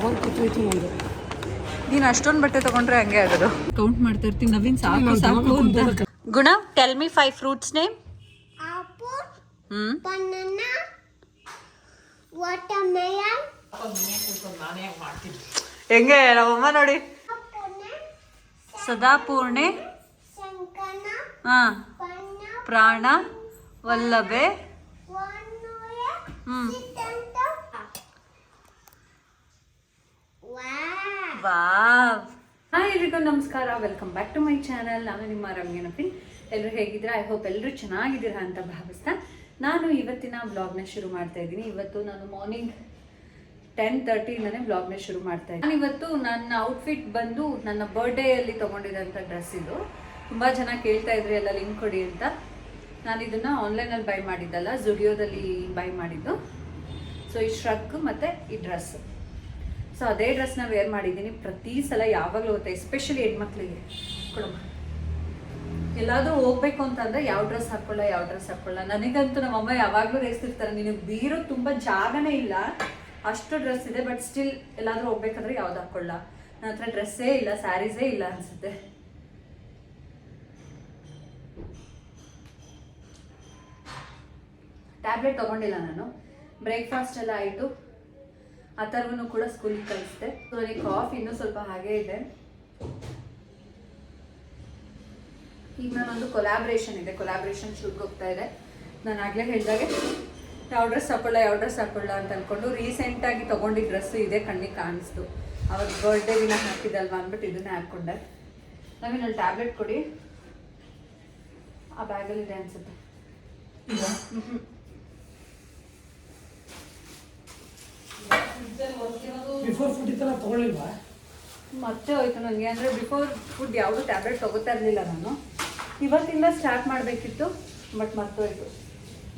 ಕಿತ್ತೋಯ್ತು ನಂದು ನೀನು ಅಷ್ಟೊಂದು ಬಟ್ಟೆ ತಗೊಂಡ್ರೆ ಹಂಗೆ ಆಗೋದು. ಕೌಂಟ್ ಮಾಡ್ತಾ ಇರ್ತೀನಿ. ನವೀನ್ ಸಾಕು ಸಾಕು ಅಂತ. Guna tell me five fruits name ಹೆಂಗೆ ನಮ್ಮಮ್ಮ ನೋಡಿ. ಸದಾಪೂರ್ಣೆ ಹಾ. ಪ್ರಾಣ ವಲ್ಲಭೆ. ಹ್ಞೂ. ವಾವ್. ಹಾಯ್ ಎಲ್ರಿಗೂ ನಮಸ್ಕಾರ. Welcome back to my channel ನಾನು ನಿಮ್ಮ ರಮ್ಯ ನಫಿನ್ ಎಲ್ಲರೂ ಹೇಗಿದ್ದೀರಾ? ಐ ಹೋಪ್ ಎಲ್ಲರೂ ಚೆನ್ನಾಗಿದ್ದೀರಾ ಅಂತ ಭಾವಿಸ್ತಾ ನಾನು ಇವತ್ತಿನ ವ್ಲಾಗ್ನ ಶುರು ಮಾಡ್ತಾ ಇದ್ದೀನಿ. ಇವತ್ತು ನಾನು ಮಾರ್ನಿಂಗ್ ಟೆನ್ ತರ್ಟಿಯಿಂದನೇ ವ್ಲಾಗ್ನ ಶುರು ಮಾಡ್ತಾ ಇದ್ದೀನಿ. ಇವತ್ತು ನನ್ನ ಔಟ್ಫಿಟ್ ಬಂದು ನನ್ನ ಬರ್ಡೇಯಲ್ಲಿ ತೊಗೊಂಡಿರೋಂಥ ಡ್ರೆಸ್ ಇದು. ತುಂಬ ಜನ ಕೇಳ್ತಾ ಇದ್ರಿ, ಎಲ್ಲ ಲಿಂಕ್ ಕೊಡಿ ಅಂತ. ನಾನು ಇದನ್ನು ಆನ್ಲೈನಲ್ಲಿ ಬೈ ಮಾಡಿದ್ದಲ್ಲ ಜುಡಿಯೋದಲ್ಲಿ ಬೈ ಮಾಡಿದ್ದು. ಸೊ ಈ ಶ್ರಗ್ ಮತ್ತು ಈ ಡ್ರೆಸ್ ಸೊ ಅದೇ ಡ್ರೆಸ್ನ ವೇರ್ ಮಾಡಿದ್ದೀನಿ. ಪ್ರತಿ ಸಲ ಯಾವಾಗಲೂ ಹೋಗುತ್ತೆ ಎಸ್ಪೆಷಲಿ ಹೆಣ್ಮಕ್ಳಿಗೆ. ಕೊಡಮ್ಮ ಎಲ್ಲಾದರೂ ಹೋಗ್ಬೇಕು ಅಂತಂದ್ರೆ ಯಾವ ಡ್ರೆಸ್ ಹಾಕೊಳ್ಳ, ಯಾವ ಡ್ರೆಸ್ ಹಾಕೊಳ್ಳ. ನನಗಂತೂ ನಮ್ಮ ಅಮ್ಮ ಯಾವಾಗಲೂ ರೇಸ್ತಿರ್ತಾರೆ ನಿನಗೆ ಬೀರೋ ತುಂಬ ಜಾಗನೇ ಇಲ್ಲ. ಅಷ್ಟು ಡ್ರೆಸ್ ಇದೆ ಬಟ್ ಸ್ಟಿಲ್ ಎಲ್ಲಾದರೂ ಹೋಗ್ಬೇಕಂದ್ರೆ ಯಾವ್ದು ಹಾಕೊಳ್ಳ. ನನ್ನ ಹತ್ರ ಡ್ರೆಸ್ಸೇ ಇಲ್ಲ ಸ್ಯಾರೀಸೇ ಇಲ್ಲ ಅನ್ಸುತ್ತೆ. ಟ್ಯಾಬ್ಲೆಟ್ ತಗೊಂಡಿಲ್ಲ ನಾನು. ಬ್ರೇಕ್ಫಾಸ್ಟ್ ಎಲ್ಲ ಆಯಿತು. ಆ ಥರವೂ ಕೂಡ ಸ್ಕೂಲಿಗೆ ಕಳಿಸಿದೆ. ಸೊ ನನಗೆ ಕಾಫ್ ಇನ್ನೂ ಸ್ವಲ್ಪ ಹಾಗೇ ಇದೆ. ಈಗ ನಾನೊಂದು ಕೊಲಾಬ್ರೇಷನ್ ಇದೆ. ಕೊಲಾಬ್ರೇಷನ್ ಶೂಟ್ಗೆ ಹೋಗ್ತಾ ಇದೆ. ನಾನು ಆಗಲೇ ಹೇಳಿದಾಗೆ ಯಾವ ಡ್ರೆಸ್ ಹಾಕೊಳ್ಳ ಯಾವ ಡ್ರೆಸ್ ಹಾಕೊಳ್ಳ ಅಂತ ಅಂದ್ಕೊಂಡು ರೀಸೆಂಟಾಗಿ ತೊಗೊಂಡಿದ್ದ ಡ್ರೆಸ್ಸು ಇದೆ ಕಣ್ಣಿಗೆ ಕಾಣಿಸ್ತು. ಅವಾಗ ಬರ್ಡೇ ದಿನ ಹಾಕಿದಲ್ವಾ ಅಂದ್ಬಿಟ್ಟು ಇದನ್ನೇ ಹಾಕ್ಕೊಂಡೆ. ನಾನು ಟ್ಯಾಬ್ಲೆಟ್ ಕೊಡಿ. ಆ ಬ್ಯಾಗಲ್ಲಿ ಇದೆ ಅನ್ಸುತ್ತೆ. ಬಿಫೋರ್ ಫುಡ್ ತಗೊಳ್ಳಿಲ್ವಾ? ಮತ್ತೆ ಹೋಯ್ತು ನನಗೆ. ಅಂದರೆ ಬಿಫೋರ್ ಫುಡ್ ಯಾವುದು ಟ್ಯಾಬ್ಲೆಟ್ ತಗೋತಾ ಇರಲಿಲ್ಲ ನಾನು. ಇವತ್ತಿಂದ ಸ್ಟಾರ್ಟ್ ಮಾಡಬೇಕಿತ್ತು ಬಟ್ ಮತ್ತೆ ಮರ್ತೋಯ್ತು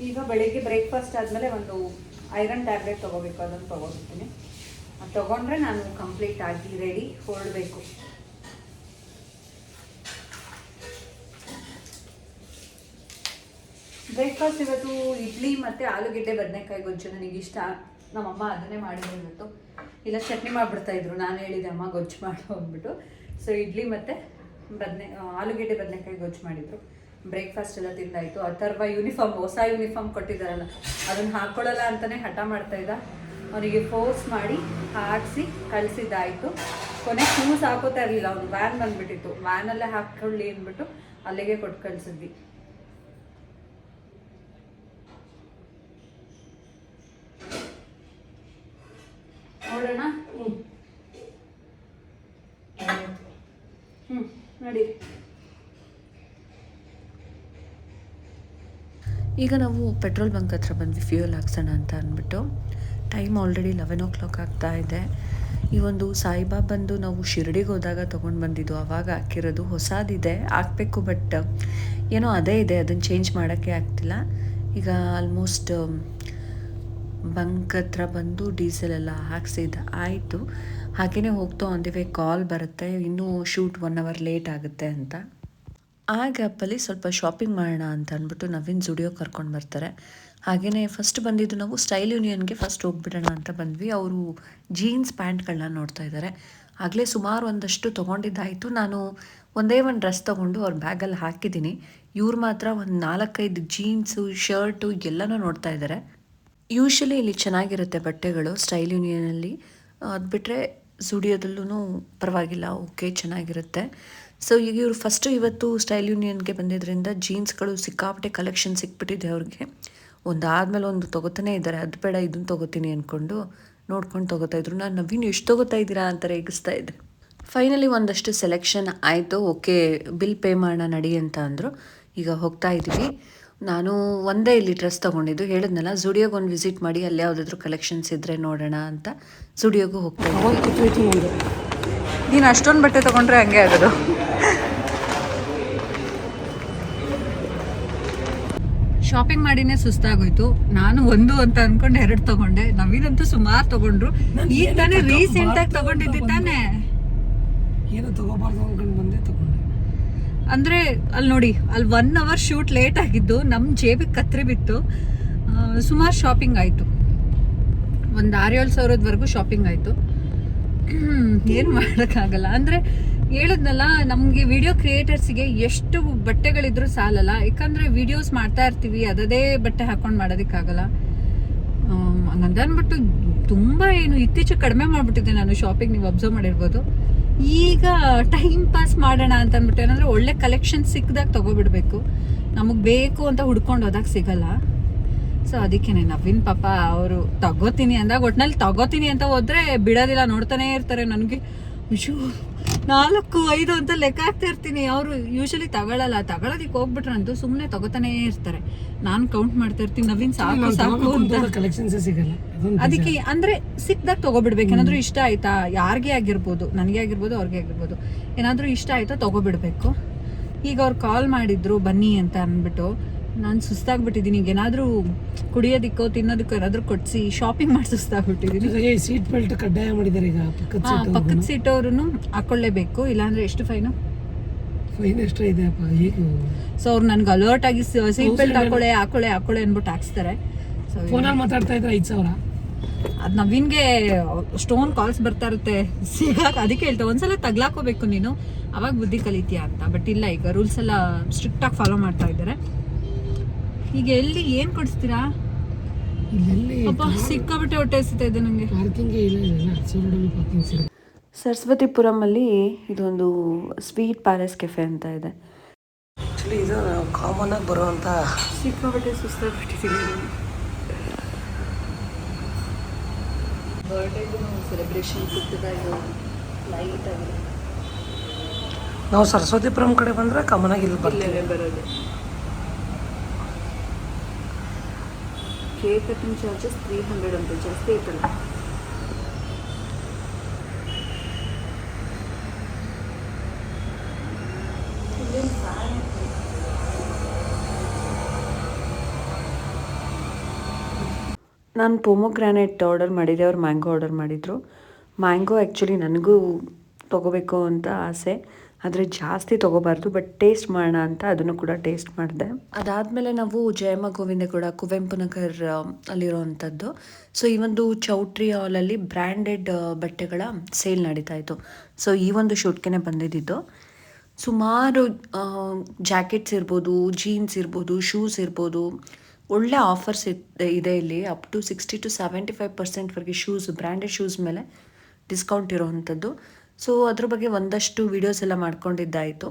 ಈಗ ಬೆಳಿಗ್ಗೆ ಬ್ರೇಕ್ಫಾಸ್ಟ್ ಆದಮೇಲೆ ಒಂದು ಐರನ್ ಟ್ಯಾಬ್ಲೆಟ್ ತೊಗೋಬೇಕು, ಅದನ್ನು ತೊಗೋಬಿಡ್ತೀನಿ. ಅದು ತೊಗೊಂಡ್ರೆ ನಾನು ಕಂಪ್ಲೀಟ್ ಆಗಿ ರೆಡಿ ಹೊರಡಬೇಕು. ಬ್ರೇಕ್ಫಾಸ್ಟ್ ಇವತ್ತು ಇಡ್ಲಿ ಮತ್ತು ಆಲೂಗೆಡ್ಡೆ, ಬದನೆಕಾಯಿ ಗೊಜ್ಜು ನನಗೆ ಇಷ್ಟ ನಮ್ಮಮ್ಮ ಅದನ್ನೇ ಮಾಡಿದ್ರು ಇಲ್ಲ, ಚಟ್ನಿ ಮಾಡಿಬಿಡ್ತಾ ಇದ್ರು. ನಾನು ಹೇಳಿದೆ, ಅಮ್ಮ, ಗೊಜ್ಜು ಮಾಡು ಅಂದ್ಬಿಟ್ಟು. ಸೊ ಇಡ್ಲಿ ಮತ್ತು ಬದನೆ ಆಲೂಗೆಡ್ಡೆ ಬದನೆಕಾಯಿ ಗೊಜ್ಜು ಮಾಡಿದರು. ಬ್ರೇಕ್ಫಾಸ್ಟ್ ಎಲ್ಲ ತಿಂದಾಯಿತು. ಅಥರ್ವ ಯೂನಿಫಾರ್ಮ್ ಹೊಸ ಯೂನಿಫಾರ್ಮ್ ಕೊಟ್ಟಿದ್ದಾರಲ್ಲ, ಅದನ್ನು ಹಾಕ್ಕೊಳ್ಳಲ್ಲ ಅಂತಲೇ ಹಠ ಮಾಡ್ತಾ ಇದ್ದ. ಅವನಿಗೆ ಫೋರ್ಸ್ ಮಾಡಿ ಹಾಕಿಸಿ ಕಳಿಸಿದ್ದಾಯಿತು ಕೊನೆ ಶೂಸ್ ಹಾಕೋತಾ ಇರಲಿಲ್ಲ, ಅವನು ವ್ಯಾನ್ ಬಂದುಬಿಟ್ಟಿತ್ತು. ವ್ಯಾನಲ್ಲೇ ಹಾಕ್ಕೊಳ್ಳಿ ಅಂದ್ಬಿಟ್ಟು ಅಲ್ಲಿಗೆ ಕೊಟ್ಟು ಕಳಿಸಿದ್ವಿ. ನೋಡೋಣ ಹ್ಞೂ ನೋಡಿ. ಈಗ ನಾವು ಪೆಟ್ರೋಲ್ ಬಂಕ್ ಹತ್ರ ಬಂದ್ವಿ, ಫ್ಯೂಯಲ್ ಹಾಕ್ಸೋಣ ಅಂತ ಅಂದ್ಬಿಟ್ಟು. Time already eleven o'clock ಆಗ್ತಾ ಇದೆ. ಈ ಒಂದು ಸಾಯಿಬಾಬಂದು ನಾವು ಶಿರಡಿಗೆ ಹೋದಾಗ ತೊಗೊಂಡು ಬಂದಿದ್ದು ಆವಾಗ ಹಾಕಿರೋದು ಹೊಸದಿದೆ, ಹಾಕಬೇಕು ಬಟ್ ಏನೋ ಅದೇ ಇದೆ, ಅದನ್ನು ಚೇಂಜ್ ಮಾಡೋಕ್ಕೆ ಆಗ್ತಿಲ್ಲ. ಈಗ ಆಲ್ಮೋಸ್ಟ್ ಬಂಕ್ ಹತ್ರ ಬಂದು ಡೀಸೆಲ್ ಎಲ್ಲ ಹಾಕ್ಸಿದ್ದು ಆಯಿತು. ಹಾಗೆಯೇ ಹೋಗ್ತಾ ವೇ ಕಾಲ್ ಬರುತ್ತೆ, ಇನ್ನೂ ಶೂಟ್ ಒನ್ ಅವರ್ ಲೇಟ್ ಆಗುತ್ತೆ ಅಂತ. ಆ ಗ್ಯಾಪಲ್ಲಿ ಸ್ವಲ್ಪ ಶಾಪಿಂಗ್ ಮಾಡೋಣ ಅಂತ ಅಂದ್ಬಿಟ್ಟು ನವೀನ್ ಜುಡಿಯೋ ಕರ್ಕೊಂಡು ಬರ್ತಾರೆ. ಹಾಗೆಯೇ ಫಸ್ಟ್ ಬಂದಿದ್ದು ನಾವು ಸ್ಟೈಲ್ ಯೂನಿಯನ್ಗೆ ಫಸ್ಟ್ ಹೋಗ್ಬಿಡೋಣ ಅಂತ ಬಂದ್ವಿ. ಅವರು ಜೀನ್ಸ್ ಪ್ಯಾಂಟ್ಗಳನ್ನ ನೋಡ್ತಾ ಇದ್ದಾರೆ. ಆಗಲೇ ಸುಮಾರು ಒಂದಷ್ಟು ತೊಗೊಂಡಿದ್ದಾಯಿತು. ನಾನು ಒಂದೇ ಒಂದು ಡ್ರೆಸ್ ತೊಗೊಂಡು ಅವ್ರ ಬ್ಯಾಗಲ್ಲಿ ಹಾಕಿದ್ದೀನಿ. ಇವ್ರು ಮಾತ್ರ ಒಂದು ನಾಲ್ಕೈದು ಜೀನ್ಸು ಶರ್ಟು ಎಲ್ಲನೂ ನೋಡ್ತಾ ಇದ್ದಾರೆ. ಯೂಶಲಿ ಇಲ್ಲಿ ಚೆನ್ನಾಗಿರುತ್ತೆ ಬಟ್ಟೆಗಳು ಸ್ಟೈಲ್ ಯೂನಿಯನಲ್ಲಿ ಅದು ಬಿಟ್ಟರೆ ಸುಡಿಯೋದಲ್ಲೂ ಪರವಾಗಿಲ್ಲ ಓಕೆ ಚೆನ್ನಾಗಿರುತ್ತೆ. ಸೊ ಈಗ ಇವರು ಫಸ್ಟು ಇವತ್ತು ಸ್ಟೈಲ್ ಯೂನಿಯನ್ಗೆ ಬಂದಿದ್ದರಿಂದ ಜೀನ್ಸ್ಗಳು ಸಿಕ್ಕಾಪಟ್ಟೆ ಕಲೆಕ್ಷನ್ ಸಿಕ್ಬಿಟ್ಟಿದೆ ಅವ್ರಿಗೆ. ಒಂದು ಆದಮೇಲೆ ಒಂದು ತೊಗೋತಾನೆ ಇದ್ದಾರೆ. ಅದು ಬೇಡ ಇದನ್ನು ತೊಗೋತೀನಿ ಅಂದ್ಕೊಂಡು ನೋಡ್ಕೊಂಡು ತೊಗೋತಾ ಇದ್ರು. ನಾನು, ನವೀನ್, ಎಷ್ಟು ತೊಗೋತಾ ಇದ್ದೀರಾ ಅಂತ ರೇಗಿಸ್ತಾ ಇದ್ದೆ. ಫೈನಲಿ ಒಂದಷ್ಟು ಸೆಲೆಕ್ಷನ್ ಆಯಿತು. ಓಕೆ ಬಿಲ್ ಪೇ ಮಾಡೋಣ ನಡಿ ಅಂತ ಅಂದರು. ಈಗ ಹೋಗ್ತಾ ಇದ್ದೀವಿ ನಾನು ಒಂದೇ ಇಲ್ಲಿ ಡ್ರೆಸ್ ತಗೊಂಡಿದ್ದು. ಹೇಳಿದ್ನಲ್ಲ ಜುಡಿಯೋಗೆ ಒಂದು ವಿಸಿಟ್ ಮಾಡಿ ಅಲ್ಲಿ ಯಾವುದಾದ್ರೂ ಕಲೆಕ್ಷನ್ಸ್ ಇದ್ರೆ ನೋಡೋಣ ಅಂತ ಜುಡಿಯೋಗೂ ಹೋಗ್ತಾ ನೀನು ಅಷ್ಟೊಂದು ಬಟ್ಟೆ ತಗೊಂಡ್ರೆ ಹಂಗೆ ಆಗೋದು. ಶಾಪಿಂಗ್ ಮಾಡಿನೇ ಸುಸ್ತಾಗೋಯ್ತು. ನಾನು ಒಂದು ಅಂತ ಅನ್ಕೊಂಡು ಎರಡು ತಗೊಂಡೆ. ನವೀನಂತೂ ಸುಮಾರು ತಗೊಂಡ್ರು. ಈಗ ತಾನೇ ರೀಸೆಂಟ್ ಆಗಿ ತಗೊಂಡಿದ್ದೆ ತಾನೇ. ಏನೋ ತಗೋಬಾರ್ದು ಅನ್ಕೊಂಡು ಬಂದೆ ತಗೊಂಡೆ. ಅಂದ್ರೆ ಅಲ್ಲಿ ನೋಡಿ ಅಲ್ಲಿ ಒನ್ ಅವರ್ ಶೂಟ್ ಲೇಟ್ ಆಗಿದ್ದು ನಮ್ಮ ಜೇಬಿಗೆ ಕತ್ರಿ ಬಿತ್ತು. ಸುಮಾರು ಶಾಪಿಂಗ್ ಆಯಿತು. ಒಂದು ಆರು ಏಳು ಸಾವಿರದವರೆಗೂ ಶಾಪಿಂಗ್ ಆಯಿತು. ಏನು ಮಾಡೋಕ್ಕಾಗಲ್ಲ. ಅಂದರೆ ಹೇಳಿದ್ನಲ್ಲ, ನಮಗೆ ವಿಡಿಯೋ ಕ್ರಿಯೇಟರ್ಸಿಗೆ ಎಷ್ಟು ಬಟ್ಟೆಗಳಿದ್ರು ಸಾಲಲ್ಲ. ಯಾಕಂದರೆ ವಿಡಿಯೋಸ್ ಮಾಡ್ತಾ ಇರ್ತೀವಿ, ಅದದೇ ಬಟ್ಟೆ ಹಾಕೊಂಡು ಮಾಡೋದಕ್ಕಾಗಲ್ಲ. ಹಂಗಂತ ಅಂದ್ಬಿಟ್ಟು ತುಂಬ ಏನು ಇತ್ತೀಚೆಗೆ ಕಡಿಮೆ ಮಾಡಿಬಿಟ್ಟಿದ್ದೆ ನಾನು ಶಾಪಿಂಗ್ ನೀವು ಅಬ್ಸರ್ವ್ ಮಾಡಿರ್ಬೋದು. ಈಗ ಟೈಮ್ ಪಾಸ್ ಮಾಡೋಣ ಅಂತ ಅಂದ್ಬಿಟ್ಟು ಏನಂದರೆ ಒಳ್ಳೆ ಕಲೆಕ್ಷನ್ ಸಿಕ್ಕದಾಗ ತಗೋಬಿಡ್ಬೇಕು. ನಮಗೆ ಬೇಕು ಅಂತ ಹುಡ್ಕೊಂಡು ಹೋದಾಗ ಸಿಗಲ್ಲ. ಸೊ ಅದಕ್ಕೇನೆ ನವೀನ್ ಪಾಪ ಅವರು ತಗೋತೀನಿ ಅಂದಾಗ ಒಟ್ನಲ್ಲಿ ತಗೋತೀನಿ ಅಂತ ಹೋದ್ರೆ ಬಿಡೋದಿಲ್ಲ, ನೋಡ್ತಾನೆ ಇರ್ತಾರೆ ನನಗೆ. ಅಯ್ಯೋ ನಾಲ್ಕು ಐದು ಅಂತ ಲೆಕ್ಕ ಹಾಕ್ತಾ ಇರ್ತೀನಿ. ಅವರು ಯೂಶಲಿ ತಗೊಳಲ್ಲ. ತಗೊಳ್ಳೋದಕ್ಕೆ ಹೋಗ್ಬಿಟ್ರಂತೂ ಸುಮ್ಮನೆ ತಗೋತಾನೇ ಇರ್ತಾರೆ. ನಾನು ಕೌಂಟ್ ಮಾಡ್ತಾ ಇರ್ತೀನಿ. ನವೀನ್ ಸಾಕು ಸಾಕು ಅಂತ. ಕಲೆಕ್ಷನ್ಸ್ ಸಿಗಲ್ಲ. ಅದಕ್ಕೆ ಅಂದ್ರೆ ಸಿಕ್ದಾಗ ತಗೋಬಿಡ್ಬೇಕು. ಏನಾದ್ರು ಇಷ್ಟ ಆಯ್ತಾ? ಯಾರಿಗೆ ಆಗಿರ್ಬೋದು? ನನಗೆ ಆಗಿರ್ಬೋದು ಅವ್ರಿಗೆ ಆಗಿರ್ಬೋದು. ಏನಾದ್ರೂ ಇಷ್ಟ ಆಯ್ತಾ ತಗೋಬಿಡ್ಬೇಕು. ಈಗ ಅವ್ರು ಕಾಲ್ ಮಾಡಿದ್ರು ಬನ್ನಿ ಅಂತ ಅಂದ್ಬಿಟ್ಟು ನಾನು ಸುಸ್ತಾಗ್ಬಿಟ್ಟಿದ್ದೀನಿ ಈಗ ಏನಾದ್ರೂ ಕುಡಿಯೋದಿಕ್ಕೋ ತಿನ್ನೋದಕ್ಕೋ ಏನಾದ್ರೂ ಕೊಡ್ಸಿ ಶಾಪಿಂಗ್ ಮಾಡಿ ಸುಸ್ತಾಗ್ಬಿಟ್ಟಿದ್ದೀನಿ ಸೀಟ್ ಬೆಲ್ಟ್ ಕಡ್ಡಾಯ ಮಾಡಿದ್ದಾರೆ ಈಗ ಪಕ್ಕದ ಹಾ ಸೀಟ್ ಪಕ್ಕದ ಸೀಟವ್ರು ಹಾಕೊಳ್ಳೇಬೇಕು ಇಲ್ಲಾಂದ್ರೆ ಎಷ್ಟು ಫೈನು ಫೈನ್ ಎಷ್ಟು ಇದೆ ಸೊ ಅವ್ರು ನನ್ಗೆ ಅಲರ್ಟ್ ಆಗಿ ಸೀಟ್ ಬೆಲ್ಟ್ ಹಾಕೊಳ್ಳೆ ಹಾಕೊಳ್ಳೆ ಹಾಕೊಳ್ಳೆ ಅಂದ್ಬಿಟ್ಟು ಹಾಕ್ಸ್ತಾರೆ. ಸೊ ಫೋನಲ್ಲಿ ಮಾತಾಡ್ತಾ ಇದ್ರೆ ಐದು ಸಾವಿರ. ಅದು ನವೀನ್ಗೆ ಸ್ಟೋನ್ ಕಾಲ್ಸ್ ಬರ್ತಾ ಇರುತ್ತೆ. ಸಿಗಾಕ ಅದಕ್ಕೆ ಹೇಳ್ತಾ ಒಂದ್ಸಲ ತಗ್ಲಾಕೋಬೇಕು ನೀನು. ಅವಾಗ ಬುದ್ಧಿ ಕಲಿತೀಯ ಅಂತ. ಬಟ್ ಇಲ್ಲ ಈಗ ರೂಲ್ಸ್ ಎಲ್ಲ ಸ್ಟ್ರಿಕ್ಟ್ ಆಗಿ ಫಾಲೋ ಮಾಡ್ತಾ ಇದ್ದಾರೆ. ಈಗ ಎಲ್ಲಿ ಏನ್ ಕೊಡಿಸ್ತೀರಾ? ಇಲ್ಲೆಲ್ಲಿ ಅಪ್ಪ ಸಿಕ್ಕಾಬಿಟ್ಟೆ ಹೊಟ್ಟೆ ಹಸಿತಾ ಇದೆ ನನಗೆ ಪಾರ್ಕಿಂಗೇ ಇಲ್ಲ ಇಲ್ಲ ಹತ್ತು ಪಾರ್ಕಿಂಗ್ ಸಿಗುತ್ತೆ ಸರಸ್ವತಿಪುರಮಲ್ಲಿ ಇದೊಂದು ಸ್ವೀಟ್ ಪ್ಯಾಲೇಸ್ ಕೆಫೆ ಅಂತ ಇದೆ. ಆ್ಯಕ್ಚುಲಿ ಇದು ಕಾಮನ್ ಆಗಿ ಬರುವಂಥ ಸಿಕ್ಕಾಬಿಟ್ಟೆ ಸುಸ್ತಾಗ್ಬಿಟ್ಟಿದ್ದೀನಿ ಬರ್ಡೇಗೂ ಸೆಲೆಬ್ರೇಷನ್ ಪುಟ್ಟದಾಗಿ ಲೈಟ್ ಆಗಿದೆ ನಾವು ಸರಸ್ವತಿಪುರಂ ಕಡೆ ಬಂದರೆ ಕಾಮನ್ ಆಗಿ ಇಲ್ಲಿ ಬರ್ತೀವಿ. ಇಲ್ಲೇ ಬರೋದು. Cake cutting charges three hundred ಅಂತ ಜಾಸ್ತಿ ಐತಲ್ಲ. ನಾನು ಪೊಮೊಗ್ರಾನೇಟ್ ಆರ್ಡರ್ ಮಾಡಿದ್ದೆ ಅವ್ರು ಮ್ಯಾಂಗೋ ಆರ್ಡರ್ ಮಾಡಿದರು. ಮ್ಯಾಂಗೋ ಆ್ಯಕ್ಚುಲಿ ನನಗೂ ತೊಗೋಬೇಕು ಅಂತ ಆಸೆ. ಆದರೆ ಜಾಸ್ತಿ ತೊಗೋಬಾರ್ದು ಬಟ್ ಟೇಸ್ಟ್ ಮಾಡೋಣ ಅಂತ ಅದನ್ನು ಕೂಡ ಟೇಸ್ಟ್ ಮಾಡಿದೆ. ಅದಾದಮೇಲೆ ನಾವು ಜಯಮ್ಮ ಗೋವಿಂದ ಕೂಡ ಕುವೆಂಪು ನಗರ್ ಅಲ್ಲಿರೋವಂಥದ್ದು ಸೊ ಈ ಒಂದು ಚೌಟ್ರಿ ಹಾಲಲ್ಲಿ ಬ್ರ್ಯಾಂಡೆಡ್ ಬಟ್ಟೆಗಳ ಸೇಲ್ ನಡೀತಾ ಇತ್ತು. ಸೊ ಈ ಒಂದು ಶೂಟ್ಗೆ ಬಂದಿದ್ದು. ಸುಮಾರು ಜಾಕೆಟ್ಸ್ ಇರ್ಬೋದು ಜೀನ್ಸ್ ಇರ್ಬೋದು ಶೂಸ್ ಇರ್ಬೋದು, ಒಳ್ಳೆ ಆಫರ್ಸ್ ಇದೆ ಇಲ್ಲಿ. Up to sixty to seventy five ಪರ್ಸೆಂಟ್ವರೆಗೆ shoes branded shoes ಮೇಲೆ ಡಿಸ್ಕೌಂಟ್ ಇರೋವಂಥದ್ದು ಸೊ ಅದ್ರ ಬಗ್ಗೆ ಒಂದಷ್ಟು ವೀಡಿಯೋಸ್ ಎಲ್ಲ ಮಾಡ್ಕೊಂಡಿದ್ದಾಯಿತು.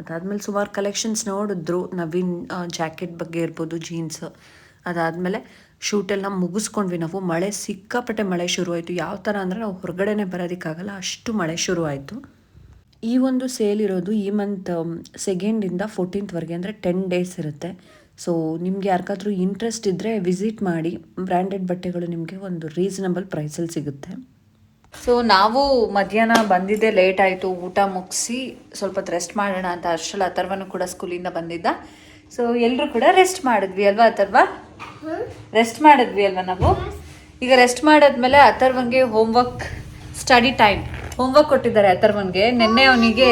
ಅದಾದಮೇಲೆ ಸುಮಾರು ಕಲೆಕ್ಷನ್ಸ್ ನೋಡಿದ್ರು. ನವೀನ್ ಜಾಕೆಟ್ ಬಗ್ಗೆ ಇರ್ಬೋದು ಜೀನ್ಸ್ ಅದಾದಮೇಲೆ ಶೂಟೆಲ್ಲ ಮುಗಿಸ್ಕೊಂಡ್ವಿ ನಾವು. ಮಳೆ ಸಿಕ್ಕಾಪಟ್ಟೆ ಮಳೆ ಶುರುವಾಯಿತು. ಯಾವ ಥರ ಅಂದರೆ ನಾವು ಹೊರಗಡೆನೆ ಬರೋದಕ್ಕಾಗಲ್ಲ, ಅಷ್ಟು ಮಳೆ ಶುರುವಾಯಿತು. ಈ ಒಂದು ಸೇಲ್ ಇರೋದು ಈ ಮಂತ್ ಸೆಕೆಂಡಿಂದ ಫೋರ್ಟೀನ್ತ್ವರೆಗೆ ಅಂದರೆ ಟೆನ್ ಡೇಸ್ ಇರುತ್ತೆ. ಸೊ ನಿಮ್ಗೆ ಯಾರಿಗಾದ್ರೂ ಇಂಟ್ರೆಸ್ಟ್ ಇದ್ದರೆ ವಿಸಿಟ್ ಮಾಡಿ. ಬ್ರ್ಯಾಂಡೆಡ್ ಬಟ್ಟೆಗಳು ನಿಮಗೆ ಒಂದು ರೀಸನಬಲ್ ಪ್ರೈಸಲ್ಲಿ ಸಿಗುತ್ತೆ. ಸೊ ನಾವು ಮಧ್ಯಾಹ್ನ ಬಂದಿದ್ದೆ ಲೇಟ್ ಆಯಿತು ಊಟ ಮುಗಿಸಿ ಸ್ವಲ್ಪ ಹೊತ್ತು ರೆಸ್ಟ್ ಮಾಡೋಣ ಅಂತ ಅಷ್ಟರಲ್ಲಿ ಅಥರ್ವನು ಕೂಡ ಸ್ಕೂಲಿಂದ ಬಂದಿದ್ದ. ಸೊ ಎಲ್ಲರೂ ಕೂಡ ರೆಸ್ಟ್ ಮಾಡಿದ್ವಿ ಅಲ್ವಾ ಅಥರ್ವ? ರೆಸ್ಟ್ ಮಾಡಿದ್ವಿ ಅಲ್ವಾ ನಾವು? ಈಗ ರೆಸ್ಟ್ ಮಾಡಿದ್ಮೇಲೆ ಅಥರ್ವನ್ಗೆ ಹೋಮ್ವರ್ಕ್ ಸ್ಟಡಿ ಟೈಮ್ ಹೋಮ್ವರ್ಕ್ ಕೊಟ್ಟಿದ್ದಾರೆ ಅಥರ್ವನ್ಗೆ ನಿನ್ನೆ ಅವನಿಗೆ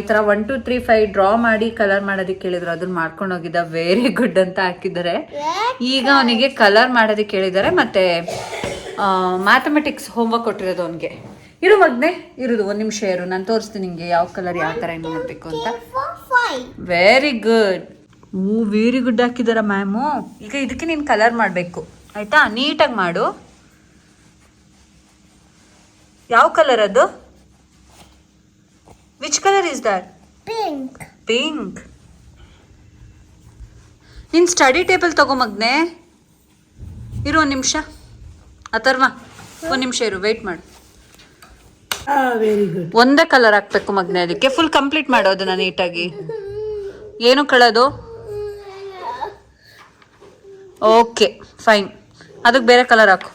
ಈ ಥರ one two three five draw ಮಾಡಿ ಕಲರ್ ಮಾಡೋದಕ್ಕೆ ಹೇಳಿದ್ರು. ಅದನ್ನ ಮಾಡ್ಕೊಂಡು ಹೋಗಿದ್ದ. ವೆರಿ ಗುಡ್ ಅಂತ ಹಾಕಿದ್ದಾರೆ. ಈಗ ಅವನಿಗೆ ಕಲರ್ ಮಾಡೋದಕ್ಕೆ ಕೇಳಿದ್ದಾರೆ ಮತ್ತೆ ಮ್ಯಾಥಮೆಟಿಕ್ಸ್ ಹೋಮ್ವರ್ಕ್ ಕೊಟ್ಟಿರೋದು ಅವನಿಗೆ. ಇರು ಮಗ್ನೆ ಇರುದು ಒಂದು ನಿಮಿಷ ಇರು ನಾನು ತೋರಿಸ್ತೀನಿ ನಿಮಗೆ ಯಾವ ಕಲರ್ ಯಾವ ಥರ ಏನು ಮಾಡಬೇಕು ಅಂತ. Very good oh very good ಹಾಕಿದಾರ ಮ್ಯಾಮು ಈಗ ಇದಕ್ಕೆ ನೀನು ಕಲರ್ ಮಾಡಬೇಕು. ಆಯ್ತಾ? ನೀಟಾಗಿ ಮಾಡು. ಯಾವ ಕಲರ್ ಅದು? Which colour is that pink pink ನಿನ್ ಸ್ಟಡಿ ಟೇಬಲ್ ತಗೋ ಮಗ್ನೆ. ಇರು ಒಂದು ನಿಮಿಷ. ಅಥರ್ವ ಒಂದು ನಿಮಿಷ ಇರು ವೆಯ್ಟ್ ಮಾಡು. ವೆರಿ ಗುಡ್ ಒಂದೇ ಕಲರ್ ಹಾಕ್ಬೇಕು ಮಗ್ನೆ ಅದಕ್ಕೆ ಫುಲ್ ಕಂಪ್ಲೀಟ್ ಮಾಡೋದನ್ನ ನೀಟಾಗಿ ಏನು ಕಳೋದು? ಓಕೆ ಫೈನ್ ಅದಕ್ಕೆ ಬೇರೆ ಕಲರ್ ಹಾಕು.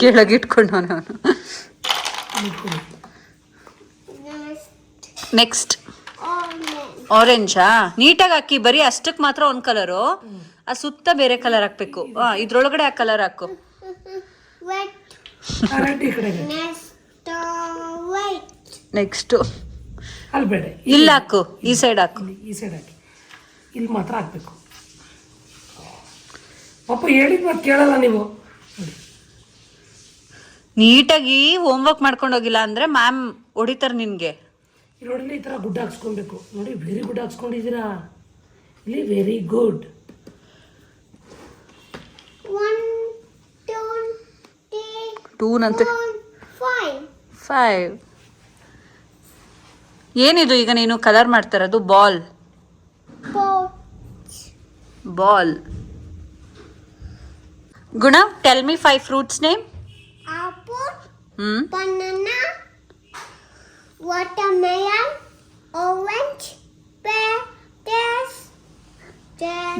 ಕೆಳಗೆ ಇಟ್ಕೊಂಡು ಅವನು ನೆಕ್ಸ್ಟ್. ಆರೆಂಜಾ ನೀಟಾಗಿ ಹಾಕಿ ಬರೀ ಅಷ್ಟಕ್ಕೆ ಮಾತ್ರ ಒಂದು ಕಲರು ಆ ಸುತ್ತ ಬೇರೆ ಕಲರ್ ಹಾಕ್ಬೇಕು. ಹಾ ಇದ್ರೊಳಗಡೆ ಆ ಕಲರ್ ಹಾಕು. ನೆಕ್ಸ್ಟ್ ರೆಡ್ ಈ ಕಡೆಗೆ. Next. uh, ನೆಕ್ಸ್ಟು ಅಲ್ಲಿ ಬೇಡ ಇಲ್ಲಿ ಹಾಕು. ಈ ಸೈಡ್ ಹಾಕು. ಈ ಸೈಡ್ ಹಾಕಿ. ಇಲ್ಲಿ ಮಾತ್ರ ಹಾಕ್ಬೇಕು. ಪಾಪ ಹೇಳಿದ ಮತ್ತೆ ಕೇಳಲ್ಲ ನೀವು. ನೀಟಾಗಿ ಹೋಮ್ವರ್ಕ್ ಮಾಡ್ಕೊಂಡು ಹೋಗಿಲ್ಲ ಅಂದ್ರೆ ಮ್ಯಾಮ್ ಹೊಡಿತಾರೆ ನಿನಗೆ. ಇಲ್ಲಿ ನೋಡಿ ಈ ಥರ ಗುಡ್ ಹಾಕ್ಸ್ಕೊಬೇಕು ನೋಡಿ ವೆರಿ ಗುಡ್ ಹಾಕ್ಸ್ಕೊಂಡಿದ್ದೀರಾ. ಇಲ್ಲಿ ವೆರಿ ಗುಡ್ ಟೂನ್ ಅಂತ ಫೈವ್ ಏನಿದು ಈಗ ನೀನು colour ಮಾಡ್ತಾರದು ball ball Guna tell me five fruits name